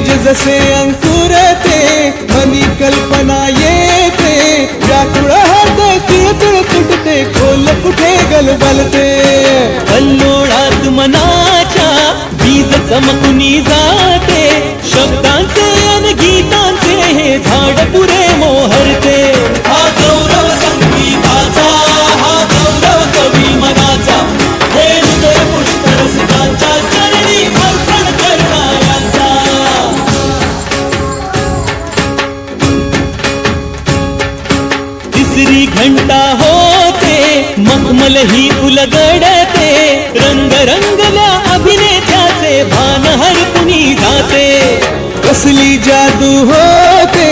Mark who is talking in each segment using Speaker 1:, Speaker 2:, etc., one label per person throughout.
Speaker 1: बीज जसे अंकुरते मनी कल्पना येते. व्याकुळ हात तिळतिळ तुटते खोल कुठे गलबलते.
Speaker 2: कल्लोळात मनाच्या बीज चमकुनी जाते. शब्दांचे अन गीता तिसरी घंटा होते मखमल ही उलगडते रंग रंगल्या अभिनेत्याचे भान हरपुनी जाते
Speaker 1: कसली जादू होते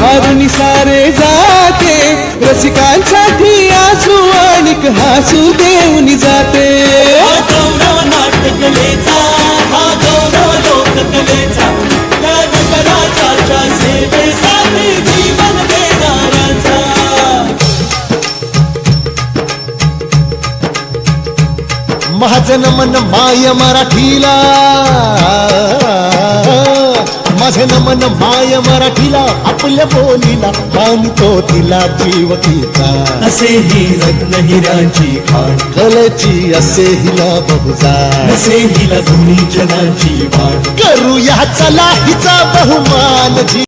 Speaker 1: मारुनी सारे जाते रसिकांसाठी आसू आणि हासू देऊन जाते.
Speaker 3: महाजन मन माय मराठीला. माझे मन माय मराठीला आपल्या बोलीला मानितो तिला जीव तिचा
Speaker 2: असे ही रत्न हिराची खाण
Speaker 3: कलेची असे हिला बहुजा.
Speaker 2: असे हिला दोन्ही जनाची वाण
Speaker 3: करूया चला हिचा बहुमान जी.